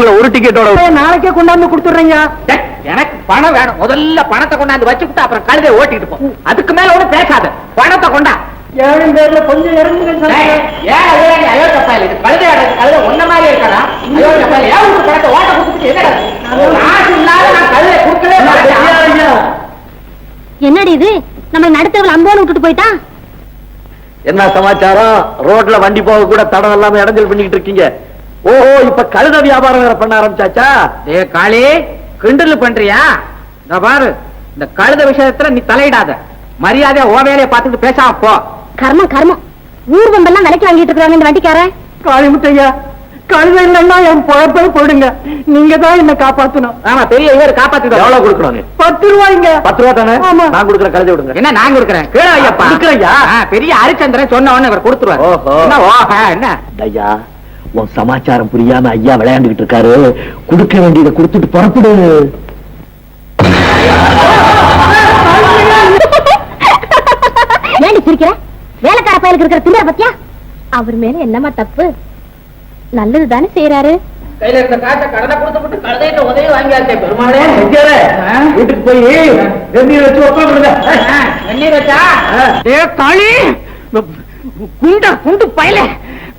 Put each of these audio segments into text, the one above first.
உங்களை ஒரு டிக்கெட்டோட நாளைக்கே கொண்டாந்து கொடுத்துடுறீங்க. டேய், எனக்கு பணம் வேணும். முதல்ல பணத்தை கொண்டாந்து வச்சுக்கிட்டு அப்புறம் கழுதை ஓட்டிட்டு போ. அதுக்கு மேல ஒண்ணு பேசாத. பணத்தை கொண்டா. ஏழு பேர்ல கொஞ்சம் இறங்குங்க? இது கழுதை ஆடுறது, கழுதை மாதிரி ஏன் பணத்தை ஓட்ட கொடுத்துட்டு என்னடா இது? காசு இல்லாத நான் கழுதை கொடுக்கவே மாட்டேன். என்னடி இது? நம்ம நடுத்தவள் அம்போன்னு விட்டுட்டு போயிட்டான் என்ன சமாச்சாரம்? ரோட்ல வண்டி போக கூட தடம் இல்லாம இடைஞ்சல் பண்ணிட்டு இருக்கீங்க. ஓஹோ இப்ப கழுத வியாபாரம் வேற பண்ண ஆரம்பிச்சாச்சா? டேய் காளி கிண்டல் பண்றியா? இந்த பாரு இந்த கழுத விஷயத்துல நீ தலையிடாத. மரியாதையா ஓ வேலையை பார்த்துட்டு பேசாம போ. கர்மம் கர்மம். ஊர்வம்பெல்லாம் விலைக்கு வாங்கிட்டு இருக்காங்க இந்த வண்டிக்காரன். காளி முட்டையா கழுதை இல்லைன்னா என் பொழப்பை போடுங்க. நீங்க தான் என்ன காப்பாத்தணும். ஆமா பெரிய இவர் காப்பாத்திடுவோம் எவ்வளவு கொடுக்கணும் பத்து ரூபாய்ங்க. பத்து ரூபா தானே? ஆமா. நான் கொடுக்குற கழுதை விடுங்க. என்ன நான் கொடுக்குறேன்? கீழே ஐயப்பா. கொடுக்குறேன்யா. பெரிய ஹரிச்சந்திரன் சொன்ன உடனே இவர் கொடுத்துருவாரு. என்ன ஐயா. உன் சமாச்சாரம் புரியாம ஐயா விளையாண்டுகிட்டு இருக்காரு. கொடுக்க வேண்டியதை கொடுத்துட்டு புறப்படு. ஏண்டி சிரிக்கிற? வேலைக்கார பயலுக்கு இருக்கிற திமிர பத்தியா? அவர் மேல என்னமா தப்பு? நல்லது தானே செய்யறாரு கையில இருந்த காசை கடனை கொடுத்து விட்டு கழுதைட்ட உதவி வாங்கியாச்சே பெருமாளே. வீட்டுக்கு போய் வெந்நீர் வச்சு உட்காந்துருங்க வெந்நீர் வச்சா? ஏ காளி குண்ட குண்டு பயல.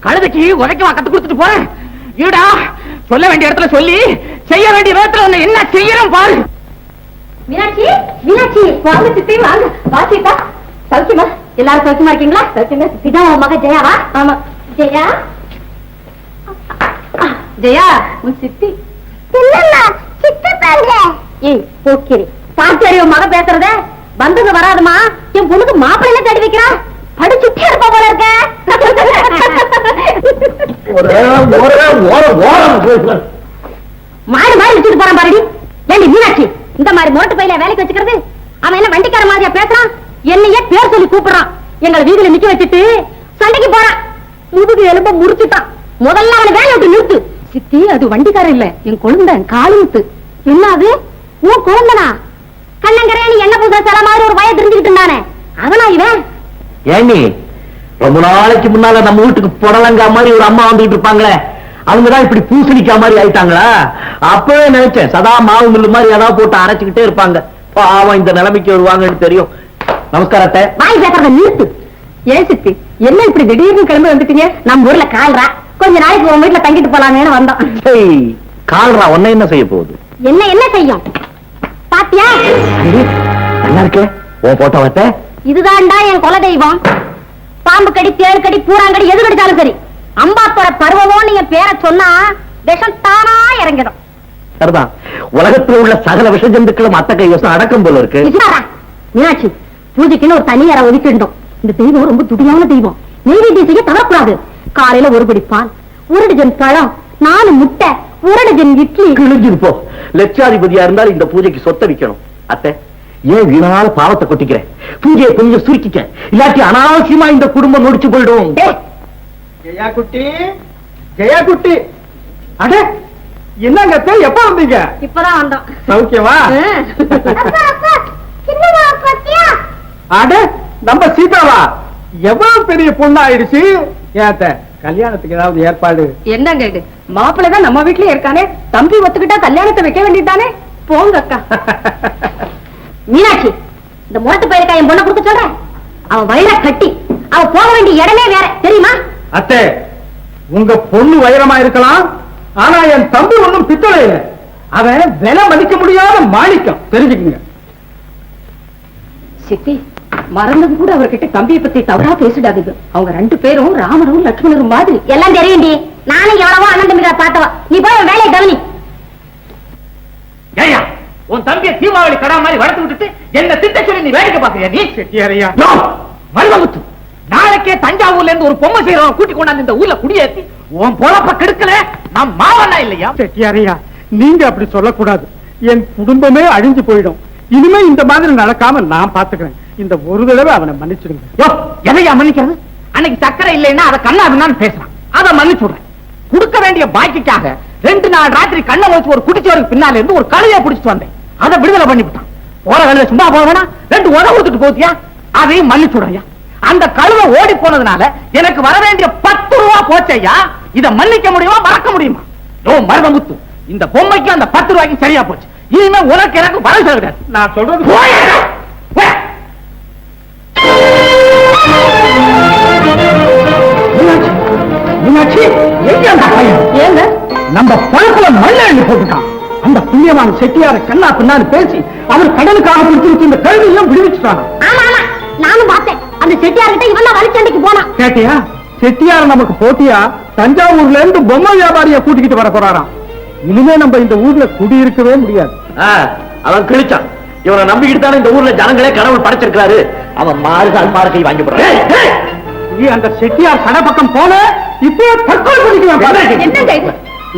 கழுதைக்கு உதைக்கவா கத்து கொடுத்துட்டு போறேன். ஈடா சொல்ல வேண்டிய இடத்துல சொல்லி செய்ய வேண்டிய விதத்துல உன்னை என்ன செய்யறோம் பாரு. மீனாட்சி மீனாட்சி வாங்க சித்தி வாங்க. வா சீதா. சௌக்கியமா? எல்லாரும் சௌக்கியமா இருக்கீங்களா? சௌக்கியமா? இதான் உன் மக ஜெயாவா? ஆமா. ஜெயா? ஜெயா உன் சித்தி. இல்லம்மா சித்தப்பாங்க ஏய் போக்கிரி. பாத்தியாரி உன் மக பேசுறத? வந்தது வராதுமா? என் பொண்ணுக்கு மாப்பிள்ளை தேடி வைக்கிறா? படிச்சுட்டே இருப்பா போல இருக்க. மாடு மாடு வச்சுட்டு போறான் பாருடி. ஏண்டி மீனாட்சி இந்த மாதிரி மோட்டு பையில வேலைக்கு வச்சுக்கிறது? அவன் என்ன வண்டிக்கார மாதிரியா பேசுறான்? என்னையே பேர் சொல்லி கூப்பிடுறான். எங்களை வீதியில நிக்க வச்சுட்டு சண்டைக்கு போறான். முதுகு எலும்ப முறிச்சுட்டான். முதல்ல அவனை வேலை விட்டு நிறுத்து. சித்தி அது வண்டிக்காரன் இல்ல. என் குழந்தை காலுமுத்து என்ன அது? உன் குழந்தனா? கண்ணங்கரையா நீ என்ன புதுசா சில மாதிரி ஒரு வய தெரிஞ்சுக்கிட்டு இருந்தானே. அவனா இவன்? ஏண்டி? ரொம்ப நாளைக்கு முன்னால நம்ம வீட்டுக்கு புடலங்கா மாதிரி ஒரு அம்மா வந்துட்டு இருப்பாங்களே அவங்கதான் இப்படி பூசணிக்கா மாதிரி ஆயிட்டாங்களா? அப்பவே நினைச்சேன் சதா மாவு மில்லு மாதிரி ஏதாவது போட்டு அரைச்சுக்கிட்டே இருப்பாங்க. பாவம் இந்த நிலைமைக்கு வருவாங்கன்னு தெரியும். நமஸ்காரத்தை வாய் பேசுறத நிறுத்து. ஏன் சித்தி என்ன இப்படி திடீர்னு கிளம்பி வந்துட்டீங்க? நம்ம ஊர்ல கால்ரா. கொஞ்ச நாளைக்கு உங்க வீட்டுல தங்கிட்டு போலாமேன்னு வந்தோம். கால்ரா உன்ன என்ன செய்ய போகுது? என்ன என்ன செய்யும்? பாத்தியா? நல்லா இருக்கே. உன் போட்டோ வத்த இதுதான்டா என் குல தெய்வம் பாம்பு கடி தேள் கடி பூராங்கடி எது கடிச்சாலும் சரி. அம்பாத்தோட பருவமோன்னு என் பேரை சொன்னா விஷம் தானா இறங்கிடும். சரிதான். உலகத்துல உள்ள சகல விஷ ஜந்துக்களும் அத்த கை வசம் அடக்கம் போல இருக்கு. மீனாட்சி பூஜைக்குன்னு ஒரு தனி அறை ஒதுக்கிட்டோம் இந்த தெய்வம் ரொம்ப துடியான தெய்வம். நெய்வேத்தியம் செய்ய தவறக்கூடாது. காலையில ஒரு படி பால் ஒரு டஜன் பழம் நாலு முட்டை ஒரு டஜன் இட்லி. கிழிஞ்சு போ லட்சாதிபதியா இருந்தாலும் இந்த பூஜைக்கு சொத்த வைக்கணும். அத்தை. ஏன் வீணால பாவத்தை கொட்டிக்கிறேன்? பூஜையை கொஞ்சம் சுருக்கிக்க இல்லாட்டி அனாவசியமா இந்த குடும்பம் முடிச்சு போயிடும். ஜெயா குட்டி ஜெயா குட்டி அட! என்னங்க அத்தை, எப்ப வந்தீங்க? இப்பதான் வந்தோம். சௌக்கியமா? அட! நம்ம சீதாவா? எவ்வளவு பெரிய பொண்ணு ஆயிடுச்சு ஏத்த கல்யாணத்துக்கு ஏதாவது ஏற்பாடு? என்னங்க இது? மாப்பிள்ளை தான் நம்ம வீட்லயே இருக்கானே? தம்பி ஒத்துக்கிட்டா கல்யாணத்தை வைக்க வேண்டியதானே போங்க அக்கா. மீனாட்சி இந்த முரட்டு பயிர்க்கா என் பொண்ணை கொடுக்க சொல்றேன் அவன் வயிற கட்டி அவ போக வேண்டிய இடமே வேற தெரியுமா? அத்தை உங்க பொண்ணு வைரமா இருக்கலாம் ஆனா என் தம்பி ஒண்ணும் பித்தளை இல்லை. அவன் விலை மதிக்க முடியாத மாணிக்கம். தெரிஞ்சுக்குங்க. சித்தி மறந்தது கூட அவர்கிட்ட தம்பியை பத்தி தவறா பேசிடாதீங்க. அவங்க ரெண்டு பேரும் ராமரும் லட்சுமணரும் மாதிரி. எல்லாம் தெரியும்டி. நானும் எவ்வளவோ அண்ணன் தம்பிகளை பார்த்தவா. நீ போய் வேலையை கவனி. உன் தம்பியை தீபாவளி கடா மாதிரி வளர்த்து விட்டுட்டு என்ன திட்ட சொல்லி நீ வேடிக்கை பாக்குறியா நீ? செட்டியாரையா மருமகுத்து நாளைக்கே தஞ்சாவூர்ல இருந்து ஒரு பொம்மை செய்யறவன் கூட்டி கொண்டாந்து இந்த ஊர்ல குடியேத்தி. உன் பொழப்ப கெடுக்கல நான் மாவனா இல்லையா? செட்டியாரையா நீங்க அப்படி சொல்லக்கூடாது. என் குடும்பமே அழிஞ்சு போயிடும். இனிமே இந்த மாதிரி நடக்காம நான் பாத்துக்கிறேன் இந்த ஒரு தடவை அவனை மன்னிச்சிடுங்க. யோ எதையா மன்னிக்கிறது? அன்னைக்கு சக்கரை இல்லைன்னா அதை கண்ணாதுன்னு பேசலாம். அதை மன்னிச்சு விடுறேன் கொடுக்க வேண்டிய பாக்கிக்காக ரெண்டு நாள் ராத்திரி கண்ணை வச்சு ஒரு குடிச்சவருக்கு பின்னால இருந்து ஒரு கழுதைய பிடிச்சிட்டு வந்தேன். அதை விடுதலை பண்ணிவிட்டான் போற கழுதை சும்மா போக வேணா ரெண்டு உத கொடுத்துட்டு போத்தியா? அதையும் மன்னிச்சு விடுறையா? அந்த கழுதை ஓடி போனதுனால எனக்கு வர வேண்டிய பத்து ரூபா போச்சையா இதை மன்னிக்க முடியுமா? மறக்க முடியுமா? யோ மருதமுத்து இந்த பொம்மைக்கு அந்த பத்து ரூபாய்க்கு சரியா போச்சு. இனிமே உனக்கு எனக்கு வரவு கிடையாது நான் சொல்றது! மீனாட்சி எங்க ஏங்க? நம்ம பழத்துல மண்ண போட்டுட்டான். அந்த புண்ணியமான செட்டியார கண்ணா பின்னான்னு பேசி அவர் கடனுக்காக கொடுத்து இந்த ஆமா ஆமா. நானும் பார்த்தேன். அந்த செட்டியார்கிட்ட இவன் வழிச்சண்டைக்கு போனான். கேட்டியா? செட்டியார் நமக்கு போட்டியா? தஞ்சாவூர்ல இருந்து பொம்மை வியாபாரிய கூட்டிக்கிட்டு வர போறாராம். இனிமே நம்ம இந்த ஊர்ல குடியிருக்கவே முடியாது. அவன் கிழிச்சான். இவனை நம்பிக்கிட்டு தானே இந்த ஊர்ல ஜனங்களே கடவுள் படைச்சிருக்காரு அவன் மாறுகால் மாறுகை வாங்கி போடுறான். நீ அந்த செட்டியார் கடை பக்கம் போன இப்போ தற்கொலை இது?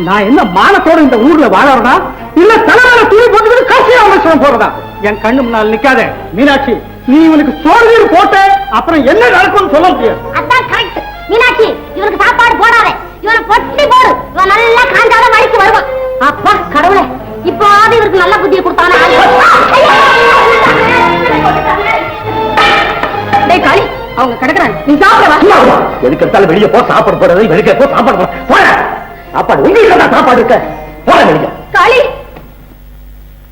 நான் என்ன மானத்தோட இந்த ஊர்ல வாழறதா இல்ல தலைமையில துணி போட்டுக்கிட்டு காசி அவசரம் போறதா? என் கண்ணு முன்னால் நிக்காத. மீனாட்சி நீ இவனுக்கு சோறு போட்ட அப்புறம் என்ன நடக்கும்னு சொல்ல முடியாது. அதான் கரெக்ட் மீனாட்சி இவனுக்கு சாப்பாடு போடாதே. இவனை பொட்டி போடு. இவன் நல்லா காஞ்சாலும் வழிக்கு வருவான். அப்பா கடவுளே இப்போது இவருக்கு நல்ல புத்தியை கொடுத்தானே? டேய் காளி அவங்க கிடக்குறாங்க. நீ சாப்பிட வா. எதுக்கு எடுத்தாலும் வெளியே போ சாப்பாடு போடுறது வெளியே போ சாப்பாடு போ போட சாப்பாடு உங்களுக்கு தான் சாப்பாடு இருக்க. போட வெளியே காளி!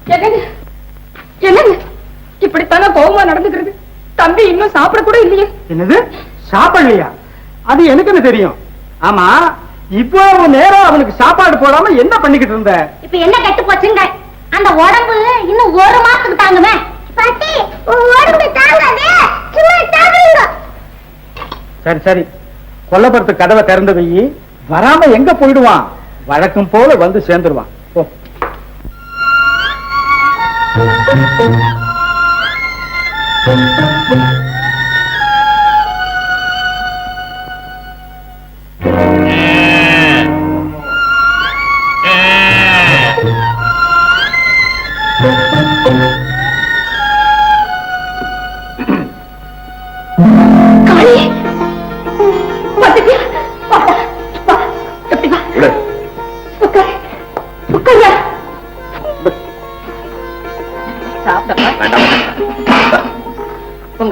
என்னங்க என்னங்க இப்படித்தானே கோபமா நடந்துக்கிறது? தம்பி இன்னும் சாப்பிட கூட இல்லையே. என்னது? சாப்பிடலையா? அது எனக்கு என்ன தெரியும். ஆமா இப்போ அவன் நேரம் அவனுக்கு சாப்பாடு போடாம என்ன பண்ணிக்கிட்டு இருந்த? இப்ப என்ன கெட்டு போச்சுங்க? அந்த உடம்பு இன்னும் ஒரு மாசத்துக்கு தாங்குமே. பாட்டி உடம்பு தாங்காதே. சும்மா சரி சரி. கொல்லப்புறத்து கதவை திறந்து வை. வராம எங்க போயிடுவான்? வழக்கம் போல வந்து சேர்ந்துருவான். போ.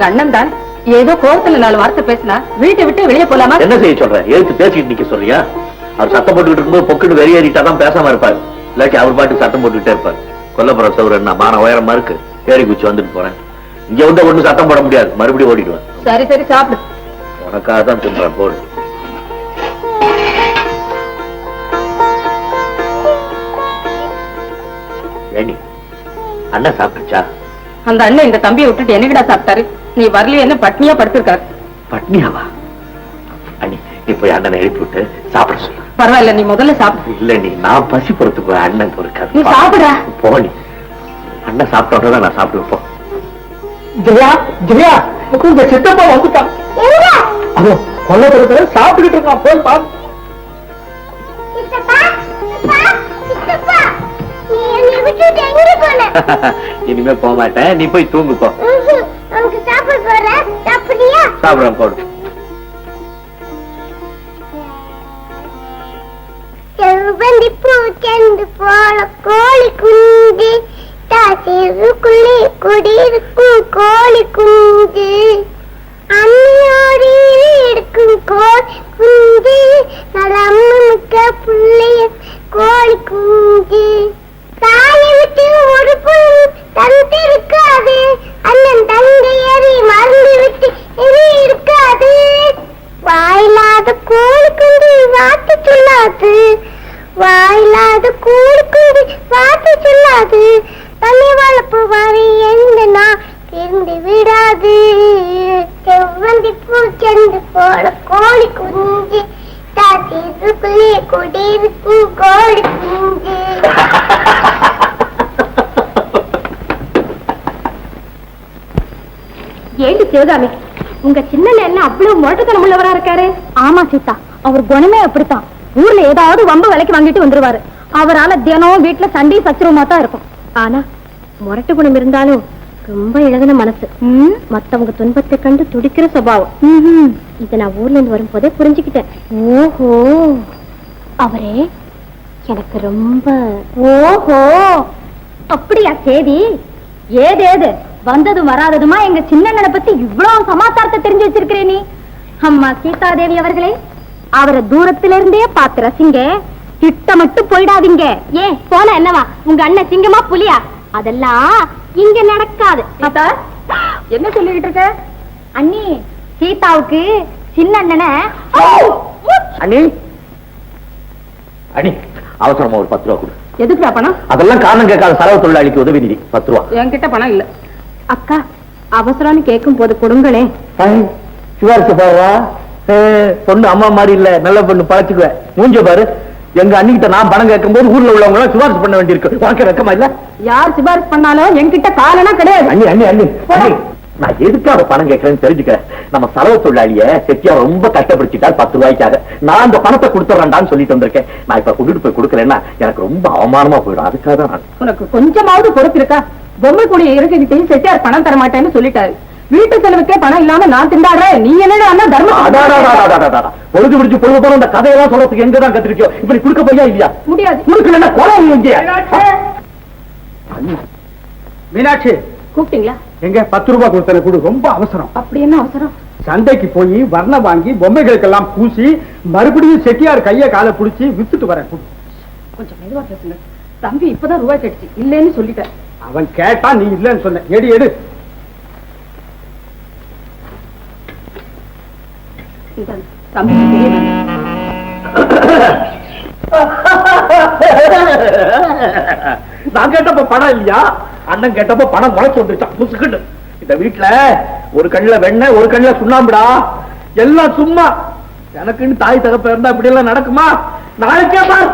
உங்க அண்ணன் தான் ஏதோ கோவத்துல நாலு வார்த்தை பேசினா வீட்டை விட்டு வெளியே போலாமா? என்ன செய்ய சொல்ற? எதுக்கு பேசிட்டு நிக்க சொல்றியா? அவர் சத்தம் போட்டுக்கிட்டு இருக்கும்போது பொக்குன்னு வெளியேறிட்டா தான் பேசாம இருப்பார். இல்லாட்டி அவர் பாட்டுக்கு சத்தம் போட்டுக்கிட்டே இருப்பார். கொல்லப்புற சவுர் என்ன? மான உயரமா இருக்கு ஏறி குச்சி வந்துட்டு போறேன். இங்க வந்து ஒண்ணு சத்தம் போட முடியாது. மறுபடியும் ஓடிடுவேன் சரி சரி சாப்பிடு. உனக்காக தான் தின்றேன் போடு. ஏண்டி அண்ணன் சாப்பிட்டுச்சா? அந்த அண்ணன் இந்த தம்பியை விட்டுட்டு என்னகிட்ட சாப்பிட்டாரு? நீ வரலையே என்ன பட்னியா படுத்திருக்காரு பட்னியாவா? அண்ணி நீ போய் அண்ணனை எழுப்பி விட்டு சாப்பிட சொல்லு. பரவாயில்ல நீ முதல்ல சாப்பிடு இல்ல நீ நான் பசி பொறுத்துக்கு அண்ணன் நீ பொறுக்காது சாப்பிடுடா. போ நீ அண்ணன் சாப்பிட்டோட தான் நான் சாப்பிடுவேன் போ. ஜெயா ஜெயா உங்க சித்தப்பா வந்துட்டான். அதோ கொல்லப்புறத்துல சாப்பிட்டுக்கிட்டு இருக்கான் போய் பாரு. இனிமே போக மாட்டேன். நீ போய் தூங்கு போ. சாப்பிடுறேன் போடு. செவ்வந்தி பூச்செண்டு போல கோழி குஞ்சு. தாசிருக்குள்ளே குடியிருக்கும் கோழி குஞ்சு. அம்மியோடு இருக்கும் கோழி குஞ்சு. நலமிக்க பிள்ளைய கோழி குஞ்சு. தாயை விட்டு ஒரு புல் தந்திருக்காது. அண்ணன் தங்கையறி மறந்து விட்டு எரி இருக்காது. வாயில்லாத கூழ் குஞ்சு வாத்து சொல்லாது. வாயில்லாத கூழ் குஞ்சு வாத்து சொல்லாது. தண்ணி வளர்ப்பு வரை எந்த இருந்து விடாது. செவ்வந்தி பூ சென்று போல கோழி குஞ்சு தாத்திருக்குள்ளே குடியிருக்கும் கோழி குஞ்சு ஏண்டி சிவகாமி உங்க சின்ன என்ன அவ்வளவு முரட்டுத்தனம் உள்ளவரா இருக்காரு? ஆமா சீதா அவர் குணமே அப்படித்தான். ஊர்ல ஏதாவது வம்பு விலைக்கு வாங்கிட்டு வந்துருவாரு. அவரால தினம் வீட்டுல சண்டை சச்சரவுமா தான் இருக்கும். ஆனா முரட்டு குணம் இருந்தாலும் ரொம்ப இழகுன மனசு. மத்தவங்க துன்பத்தை கண்டு துடிக்கிற சுபாவம். இத நான் ஊர்ல இருந்து வரும்போதே புரிஞ்சுக்கிட்டேன். ஓஹோ. அவரே எனக்கு ரொம்ப ஓஹோ. அப்படியா சேதி ஏது ஏது? வந்ததும் வராததுமா? எங்க சின்னண்ணனை பத்தி இவ்வளவு சமாச்சாரத்தை தெரிஞ்சு வச்சிருக்கிறே நீ. அம்மா சீதாதேவி அவர்களே அவரை தூரத்திலிருந்தே பார்த்து ரசிங்க. கிட்ட மட்டும் போயிடாதீங்க. ஏன் போன என்னவா? உங்க அண்ணன் சிங்கமா புலியா? அதெல்லாம் இங்க நடக்காது. என்ன சொல்லிக்கிட்டு இருக்க? அண்ணி சீதாவுக்கு சின்ன அண்ணனை அண்ணி அண்ணி அவசரமா ஒரு பத்து ரூபா கொடு. எதுக்குடா பணம்? அதெல்லாம் காரணம் கேட்காத செலவு தொழிலாளிக்கு உதவி நிதி பத்து ரூபா. என்கிட்ட பணம் இல்ல. அக்கா அவசரம்னு கேட்கும் போது கொடுங்களே சிவாரிசு பாருவா பொண்ணு அம்மா மாதிரி இல்ல நல்ல பொண்ணு பழச்சுக்குவேன் மூஞ்ச பாரு. எங்க அண்ணிக்கிட்ட நான் பணம் கேட்கும் போது ஊர்ல உள்ளவங்க எல்லாம் சிபாரிசு பண்ண வேண்டியிருக்கு. உனக்கு வெக்கமா இல்ல? யார் சிபாரிசு பண்ணாலும் என்கிட்ட காலனா கிடையாது. அண்ணி அண்ணி அண்ணி நான் எதுக்காக பணம் கேட்கறேன்னு தெரிஞ்சுக்கிறேன். நம்ம செலவு தொழிலாளிய செட்டியா ரொம்ப கஷ்டப்படுத்திட்டார் பத்து ரூபாய்க்காக. நான் அந்த பணத்தை கொடுத்துறேன்டான்னு சொல்லிட்டு வந்திருக்கேன். நான் இப்ப கொண்டுட்டு போய் கொடுக்கலன்னா எனக்கு ரொம்ப அவமானமா போயிடும். அதுக்காக தான் நான் உனக்கு கொஞ்சமாவது பொறுப்பு இருக்கா? பொம்மை கூடிய இருக்கிட்டே செட்டியார் பணம் தர மாட்டேன்னு சொல்லிட்டாரு. வீட்டு செலவுக்கே பணம் இல்லாம நான் திண்டாடுறேன் நீ தர்மம்? அடாடாடாடாடாடா. பொழுது பிடிச்சு பொழுது போற அந்த கதையெல்லாம் சொல்றதுக்கு எங்க தான் கத்திருக்கியோ இப்படி கொடுக்க போயா இல்லையா? முடியாது. கொடுக்கலன்னா கொலை இங்கே? மீனாட்சி. கூப்பிட்டீங்களா? எங்க? பத்து ரூபாய் கொடுத்தன கொடு. ரொம்ப அவசரம். அப்படி என்ன அவசரம்? சந்தைக்கு போய் வர்ணம் வாங்கி பொம்மைகளுக்கெல்லாம் பூசி மறுபடியும் செட்டியார் கைய காலை புடிச்சு வித்துட்டு வரேன். கொடு. கொஞ்சம் மெதுவா பேசுங்க. தம்பி இப்பதான் ரூபாய் கட்டுச்சு. இல்லைன்னு சொல்லிட்டேன். அவன் கேட்டா நீ இல்லைன்னு சொன்ன. எடு எடு. தம்பி நான் கேட்டப்ப பணம் இல்லையா? அண்ணன் கேட்டப்ப பணம் முளைச்சு வந்துருச்சான் புசுக்குன்னு இந்த வீட்டுல ஒரு கண்ணுல வெண்ணெய் ஒரு கண்ணுல சுண்ணாம்புடா. எல்லாம் சும்மா. எனக்குன்னு தாய் தகப்ப இருந்தா இப்படி எல்லாம் நடக்குமா? நாளைக்கே பார்.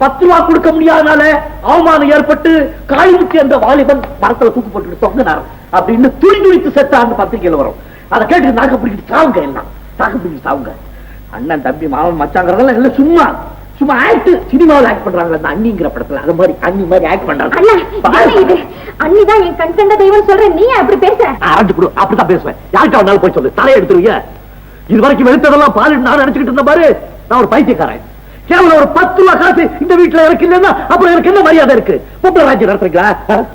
பத்து ரூபா கொடுக்க முடியாதனால அவமானம் ஏற்பட்டு காளிமுத்தி அந்த வாலிபன் மரத்துல தூக்கு போட்டு தொங்கினார் அப்படின்னு துணி துணித்து செத்தான்னு பத்திரிகையில வரும். அதை கேட்டு நாக்க பிடிக்கிட்டு சாவுங்க எல்லாம். பிடிக்கிட்டு சாவுங்க. அண்ணன் தம்பி மாமன் மச்சாங்கிறதெல்லாம் எல்லாம் சும்மா சும்மா ஆக்ட் சினிமாவில் ஆக்ட் பண்றாங்க அந்த அண்ணிங்கிற படத்துல. அது மாதிரி அண்ணி மாதிரி ஆக்ட் அண்ணா பண்றாங்க என்ன இது? அண்ணிதான் என் கண் கண்ட தெய்வம் சொல்றேன் நீ அப்படி பேசுற? ஆரஞ்சு கொடு. அப்படிதான் பேசுவேன். யாருக்கா வந்தாலும் போய் சொல்லு. தலையை எடுத்துருவீங்க இது வரைக்கும் வெளுத்ததெல்லாம் பால் நான் நினைச்சுக்கிட்டு இருந்த பாரு. நான் ஒரு பைத்தியக்காரன். கேவலம் ஒரு பத்து ரூபா காசு இந்த வீட்டுல எனக்கு இல்லைன்னா அப்புறம் எனக்கு என்ன மரியாதை இருக்கு? பொம்பளை ராஜ்யம் நடத்துறீங்களா?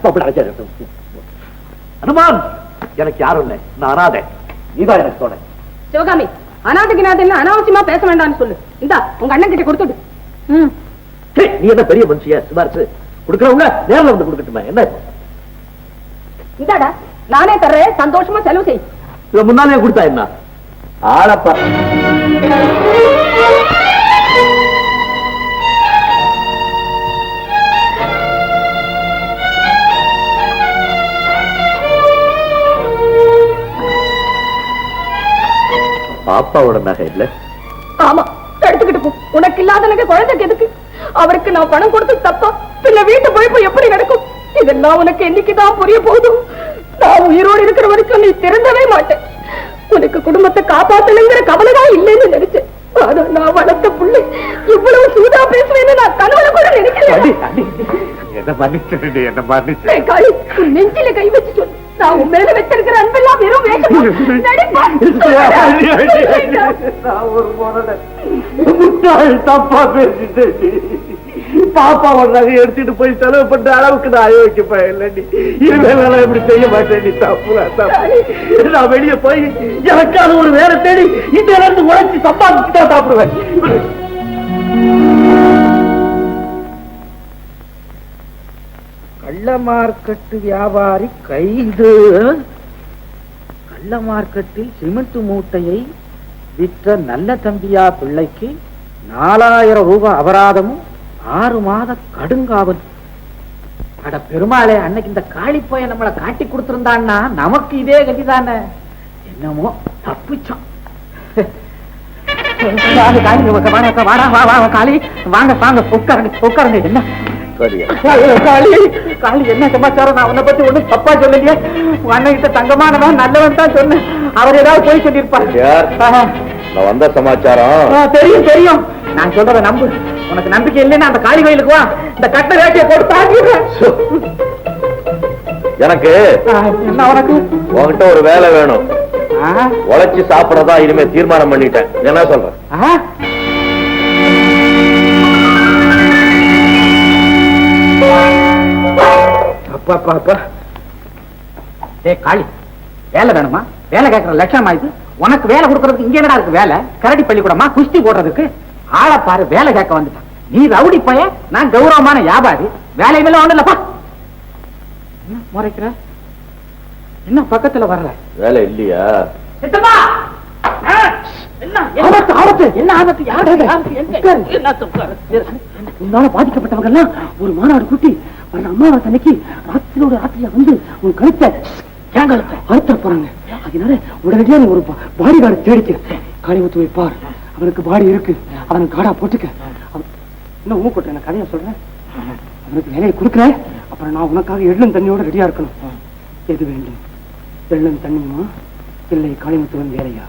பொம்பளை ராஜ்யம் அனுமான் எனக்கு யாரும் இல்லை. நான் அனாதை. நீதான் எனக்கு தோணை சிவகாமி அனாதைக்கு நாதன் அனாவசியமா பேச வேண்டாம்னு சொல்லு. இந்தா உங்க அண்ணன் கிட்ட கொடுத்துடு நீ என்ன பெரிய மனுஷியா சிபாரிசு? கொடுக்கறவங்க நேர்ல வந்து கொடுக்கட்டுமா? என்ன? இந்தாடா நானே தர்றேன் சந்தோஷமா செலவு செய். முன்னாலே கொடுத்தா என்ன? ஆளப்பா. பாப்பாவோட நகை இல்ல? ஆமா எடுத்துக்கிட்டு போ. உனக்கு இல்லாத எனக்கு குழந்தைக்கு எதுக்கு? அவருக்கு நான் பணம் கொடுத்து தப்பா? பின்ன வீட்டு போய் எப்படி நடக்கும்? இதெல்லாம் உனக்கு என்னைக்குதான் புரிய போதும் நான் உயிரோடு இருக்கிற வரைக்கும் நீ திறந்தவே மாட்டேன். உனக்கு குடும்பத்தை காப்பாத்தணுங்கிற கவலைதான் இல்லைன்னு நினைச்சேன். ஆனா நான் வளர்த்த புள்ளை இவ்வளவு சூதா பேசுவேன்னு நான் கனவுல கூட நினைக்கல. என்ன மன்னிச்சிருடி என்ன மன்னிச்சு நெஞ்சில கை வச்சு சொல்லு. நான் உன் மேல வச்சிருக்கிற அன்பெல்லாம் வெறும் தப்பா பேசிட்டேன். பாப்பாவை நகை எடுத்துட்டு போய் செலவு பண்ற அளவுக்கு நான் அயோக்கிய பயன்லடி இனிமேல இப்படி செய்ய மாட்டேன் நீ தப்பு தப்பு. நான் வெளியே போய் எனக்கான ஒரு வேலை தேடி இந்த இருந்து உழைச்சி சம்பாதிச்சு தான் சாப்பிடுவேன். கள்ள மார்க்கெட்டு வியாபாரி கைது. கள்ள மார்க்கெட்டில் சிமெண்ட் மூட்டையை விற்ற நல்ல தம்பியா பிள்ளைக்கு நாலாயிரம் ரூபாய் அபராதமும் ஆறு மாத கடுங்காவல். அட பெருமாளே அன்னைக்கு இந்த காளிப்பைய நம்மளை காட்டி கொடுத்திருந்தான்னா நமக்கு இதே கதிதானே? என்னமோ தப்பிச்சோம். வாங்க, காளி, வாங்க, வாடா, காளி. வாங்க வாங்க உட்காருங்க உட்காருங்க என்ன? காளி என்ன சமாச்சாரம்? நான் உன்னை பத்தி ஒண்ணும் தப்பா சொல்லலையே. உங்க தங்கமானவன் நல்லவன் தான் சொன்னேன். அவர் ஏதாவது போய் சொல்லியிருப்பாரு. யார்? ஆஹா. நான் வந்த சமாச்சாரம். ஆ, தெரியும் தெரியும். நான் சொல்றத நம்பு. உனக்கு நம்பிக்கை இல்லைன்னா அந்த காளி கோயிலுக்கு வா. இந்த கட்ட வேட்டையை போட்டு தாக்கிடுறேன். எனக்கு ஆ, என்ன உனக்கு? உன்கிட்ட ஒரு வேலை வேணும். உழைச்சி சாப்பிடறதா இனிமே தீர்மானம் பண்ணிட்டேன். என்ன சொல்றேன் அப்பா அப்பா அப்பா. ஏய் காளி வேலை வேணுமா? வேலை கேட்கற லட்சணமா இது? உனக்கு வேலை கொடுக்கறதுக்கு இங்க என்னடா இருக்கு வேலை? கரடி பள்ளிக்கூடமா? குஸ்தி போடுறதுக்கு? ஆளை பாரு வேலை கேட்க வந்துட்டான். நீ ரவுடி பைய நான் கௌரவமான வியாபாரி. வேலையில ஒண்ணு இல்லப்பா. என்ன முறைக்கிற? என்ன பக்கத்துல வரல? வேலை இல்லையா? சித்தப்பா! பாதிக்கப்பட்டவங்க எல்லாம் ஒரு மாநாடு கூட்டி வர அம்மாவாசை அன்னைக்கு ராத்திரியோட ராத்திரியா வந்து உன் கழுத்தை? அழுத்த போறாங்க. அதனால உடனடியா நீ ஒரு பாடி கார்டு தேடிக்க காளி ஊத்து வைப்பார் அவனுக்கு பாடி இருக்கு. அவனுக்கு காடா போட்டுக்க. அவன்- இன்னும் ஊ கொட்டுறேன் நான் கதையை சொல்றேன் அவனுக்கு வேலையை கொடுக்குறேன் அப்புறம் நான் உனக்காக எள்ளும் தண்ணியோட ரெடியா இருக்கணும். எது வேண்டும்? எள்ளும் தண்ணியுமா? இல்லை காளிமுத்துவன் வேலையா?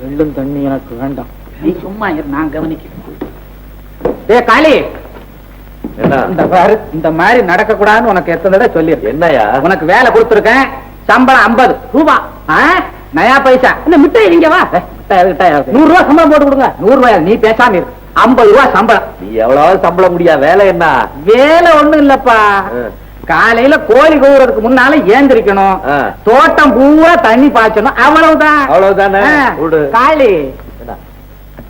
வெள்ளும் தண்ணி எனக்கு வேண்டாம். நீ சும்மா நான் கவனிக்கிறேன். காளி! இந்த பாரு இந்த மாதிரி நடக்க கூடாதுன்னு உனக்கு எத்தனை தடவை சொல்லிருக்கேன் என்னையா? உனக்கு வேலை கொடுத்துருக்கேன் சம்பளம் ஐம்பது ரூபா? நயா பைசா. இந்த மிட்டாய் இங்க வா. நூறு ரூபா சம்பளம் போட்டு கொடுங்க. நூறு ரூபாய் நீ பேசாம இரு. ஐம்பது ரூபா சம்பளம். நீ எவ்வளவு சம்பளம் முடியா? வேலை என்ன? வேலை ஒண்ணும் இல்லப்பா. காலையில கோழி கூவுறதுக்கு முன்னால ஏந்திரிக்கணும். தோட்டம் பூரா தண்ணி பாய்ச்சணும். அவ்வளவுதான். அவ்வளவுதானே? காளி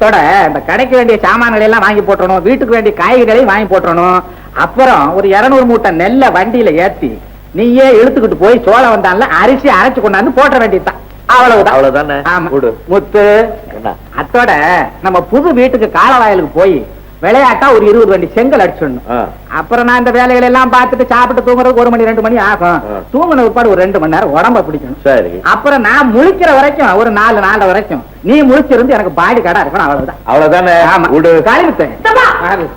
அத்தோட இந்த கடைக்கு வேண்டிய சாமான்களை எல்லாம் வாங்கி போட்டுறணும் வீட்டுக்கு வேண்டிய காய்கறிகளையும் வாங்கி போட்டுறணும். அப்புறம் ஒரு இருநூறு மூட்டை நெல்லை வண்டியில ஏத்தி நீயே இழுத்துக்கிட்டு போய் சோளம் வந்தான்ல அரிசி அரைச்சு கொண்டாந்து போட்ட வேண்டியதுதான். அவ்வளவுதான். அவ்வளவுதானே? முத்து அத்தோட நம்ம புது வீட்டுக்கு காலவாயலுக்கு போய் விளையாட்டா ஒரு இருபது வண்டி செங்கல் அடிச்சிடணும். அப்புறம் நான் இந்த வேலைகளை எல்லாம் பார்த்துட்டு சாப்பிட்டு தூங்குறதுக்கு ஒரு மணி ரெண்டு மணி ஆகும். தூங்குன பிற்பாடு ஒரு ரெண்டு மணி நேரம் உடம்ப பிடிக்கணும். சரி. அப்புறம் நான் முழிக்கிற வரைக்கும் ஒரு நாலு நாலு வரைக்கும் நீ முழிச்சிருந்து எனக்கு பாடி கடை இருக்கணும் அவ்வளவுதான். அவ்வளவுதானே? ஆமா. விடு காளி வித்து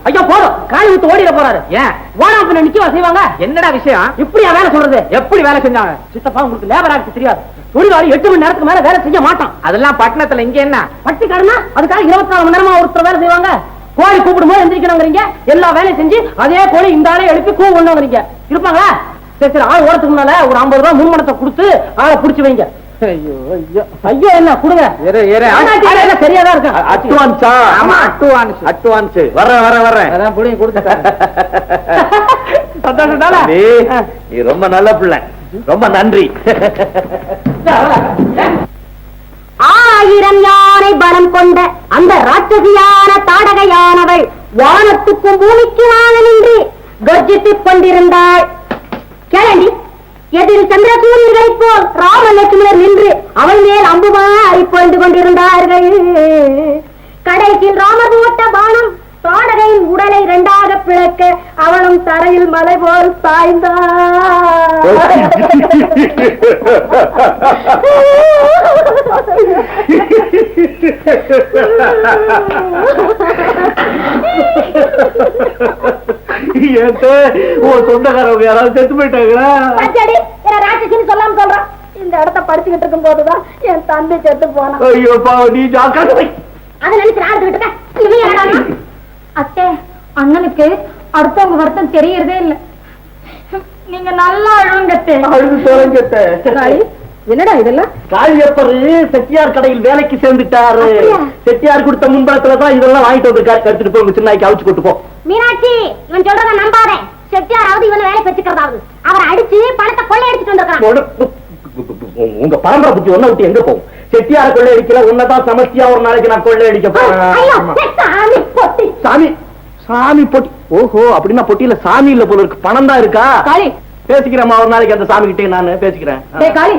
ஐயோ போதும். காளி ஊத்து ஓடிட போறாரு. ஏன்? ஓனா பின்ன நிக்க செய்வாங்க. என்னடா விஷயம்? இப்படியா வேலை சொல்றது? எப்படி வேலை செஞ்சாங்க? சித்தப்பா உங்களுக்கு லேபர் ஆக்ட் தெரியாது. தொழிலாளி எட்டு மணி நேரத்துக்கு மேல வேலை செய்ய மாட்டான். அதெல்லாம் பட்டணத்துல இங்க என்ன? பட்டி கடனா அதுக்காக இருபத்தி நாலு மணி நேரமா ஒருத்தர் வேலை செய்வாங்க. கோழி கூப்பிடும் போது எந்திரிக்கணுங்கிறீங்க. எல்லா வேலையும் செஞ்சு அதே கோழி இந்த ஆளை எழுப்பி கூ ஒண்ணுங்கிறீங்க. இருப்பாங்களா? சரி சரி ஆள் ஓரத்துக்கு முன்னால ஒரு ஐம்பது ரூபாய் முன்மணத்தை கொடுத்து ஆளை புடிச்சு வைங்க. ஐயோ என்ன கொடுங்க. சரியாதான் இருக்கு? அட்வான்ஸா. ஆமா. Advance advance. வர்றேன் வர்றேன் வர்றேன். அதான் புடிங்க கொடுத்துட்டேன் சந்தோஷம் தானே? நீ நீ ரொம்ப நல்ல பிள்ளை. ரொம்ப நன்றி. ஆயிரம் யானை பலம் கொண்ட அந்த ராட்சசியான தாடகையானவள் வானத்துக்கும் பூமிக்கு வாழ நின்று கர்ஜித்துக் கொண்டிருந்தாள். கேளண்டி எதில் சந்திரசூரியர்களைப் போல் ராமலட்சுமியர் நின்று அவள் மேல் அம்புமாய் பொழுது கொண்டிருந்தார்கள். கடைசியில் ராமர் போட்ட பானம் உடலை இரண்டாக பிளக்க அவளும் தரையில் மலை போல் ஏத்த உன் சொந்தக்காரவங்க யாராவது செத்து போயிட்டாங்களா? ராட்சசின்னு சொல்லாம சொல்றான் இந்த இடத்த படிச்சுக்கிட்டு இருக்கும் போதுதான் என் தம்பி செத்து போனான். ஐயோ பாவம் நீ ஜாக்கிரதை. அதை நினைச்சு ஆடுகிட்டு இருக்க. அத்தே அண்ணனுக்கு அடுத்தவங்க வருத்தம் தெரியறதே இல்ல. நீங்க நல்லா அழுங்கத்தே அழுது தொலைஞ்சத்த என்னடா இதெல்லாம்? காளியப்பர் செட்டியார் கடையில் வேலைக்கு சேர்ந்துட்டாரு? செட்டியார் கொடுத்த முன்பளத்துல தான் இதெல்லாம் வாங்கிட்டு வந்திருக்காரு எடுத்துட்டு போய் உங்க சின்ன நாய்க்கு அவிச்சு கொண்டு போ மீனாட்சி இவன் சொல்றத நம்பாத. செட்டியாராவது இவனை வேலை வச்சுக்கிறதாவது. அவரை அடிச்சு பணத்தை கொள்ளை அடிச்சுட்டு வந்திருக்கான் உங்க பரம்பரை புத்தி ஒன்ன விட்டு எங்க போகும்? செட்டியார் கொள்ளை அடிக்கல உன்னதான் சமஸ்தியா ஒரு நாளைக்கு நான் கொள்ளை அடிக்க போறேன். சாமி சாமி பொட்டி. ஓஹோ அப்படின்னா பொட்டியில சாமி இல்ல போல இருக்கு. பணம் தான் இருக்கா? காளி. பேசிக்கிறேம்மா ஒரு நாளைக்கு அந்த சாமி கிட்டே நான் பேசிக்கிறேன். காளி?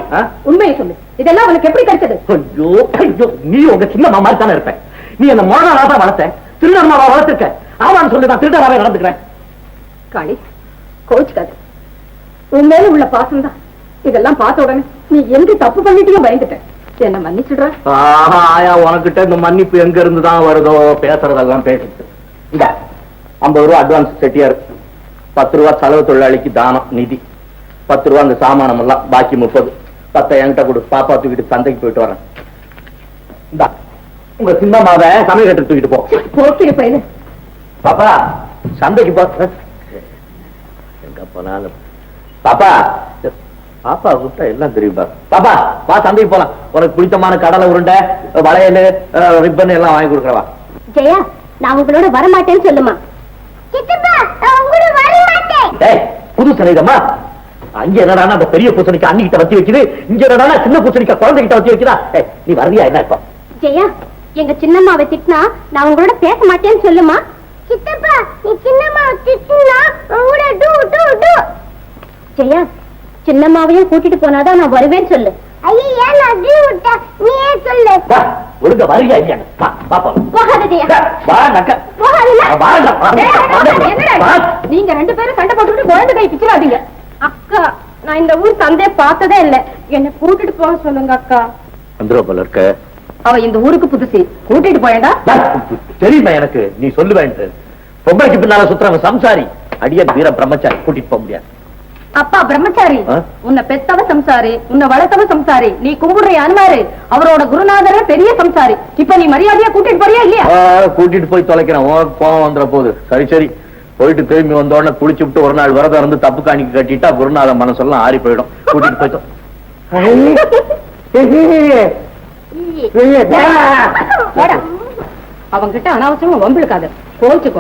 உண்மையை சொல்லு. இதெல்லாம் உனக்கு எப்படி கிடைச்சது? ஐயோ ஐயோ நீ உங்க சின்ன மாமா தானே இருப்ப. நீ என்ன மோனாரா தான் வளர்த்த. திருநர்மாவா வளர்த்திருக்க. ஆமான்னு சொல்லி நான் திருடராவே நடந்துக்கிறேன். காளி கோச்சுக்காது உன் மேல உள்ள பாசம் தான் இதெல்லாம் பார்த்த உடனே நீ எங்க தப்பு பண்ணிட்டியும் பயந்துட்ட என்ன மன்னிச்சுடுற? ஆயா உனக்கிட்ட இந்த மன்னிப்பு எங்க இருந்து தான் வருதோ பேசுறதெல்லாம் பேசிட்டு. இந்த ஐம்பது ரூபா அட்வான்ஸ் செட்டியார். பத்து ரூபா செலவு தொழிலாளிக்கு தானம் நிதி. பத்து ரூபா அந்த சாமானம் எல்லாம் பாக்கி முப்பது. பத்தை என்கிட்ட கொடு பாப்பா தூக்கிட்டு சந்தைக்கு போயிட்டு வரேன். இந்தா உங்க சின்னம்மாவை சமையல் கட்டு தூக்கிட்டு போ. போக்கிற பையனு. பாப்பா சந்தைக்கு போ. எங்க போனாலும். பாப்பா பாப்பா கூப்பிட்டா எல்லாம் தெரியும் பாப்பா வா சந்தைக்கு போலாம். உனக்கு பிடித்தமான கடலை உருண்டை வளையல் ரிப்பன் எல்லாம் வாங்கி கொடுக்குறவா ஜெயா நான் உங்களோட வரமாட்டேன்னு சொல்லுமா. உங்களோட புது சனிதம்மா அங்க என்னடா அந்த பெரிய பூசணிக்கா அன்னிக்கிட்ட வச்சு வைக்குது இங்க என்னடா சின்ன பூசணிக்கா குழந்தைகிட்ட வச்சு வைக்கிறா ஏய், நீ வரலையா என்ன இப்போ? ஜெயா எங்க சின்னம்மாவை திட்டினா நான் உங்களோட பேச மாட்டேன்னு சொல்லுமா? சித்தப்பா நீ சின்னம்மா திட்டுனா கூட டூ டூ டூ. ஜெயா சின்னம்மாவையும் கூட்டிட்டு போனாதான் நான் வருவேன்னு சொல்லு. ஐயா நான் டூ விட்டா நீ ஏன் சொல்லு. வா, ஒழுங்கா வருக வா பாப்பா வா நக்க. வா. இது? நீங்க ரெண்டு பேரும் சண்டை போட்டுட்டு குழந்தை கை பிச்சிடாதீங்க அக்கா நான் இந்த ஊர் சந்தைய பார்த்ததே இல்ல. என்ன கூட்டிட்டு போக சொல்லுங்க அக்கா. வந்துரும் போல இருக்க. அவ இந்த ஊருக்கு புதுசு. கூட்டிட்டு போயடா தெரியுமா எனக்கு? நீ சொல்லுவேன்ட்டு. பொம்பளைக்கு பின்னால சுத்துறவன் சம்சாரி. அடிய வீர பிரம்மச்சாரி. கூட்டிட்டு போக முடியாது. அப்பா பிரம்மச்சாரி? உன்னை பெத்தவ சம்சாரி உன்னை வளர்த்தவ சம்சாரி நீ கும்பிடுற அனுமாரு அவரோட குருநாதரே பெரிய சம்சாரி இப்ப நீ மரியாதையா கூட்டிட்டு போறியா இல்லையா கூட்டிட்டு போய் தொலைக்கிறேன் கோவம் வந்துட போகுது சரி சரி போயிட்டு திரும்பி வந்த உடனே குளிச்சு விட்டு ஒரு நாள் விரதம் இருந்து தப்பு காணிக்கு கட்டிட்டா குருநாத மனசெல்லாம் ஆறி போயிடும் கூட்டிட்டு போய் தொ- அவங்கிட்ட அனாவசியமா வம்பிழுக்காத கோச்சுக்கோ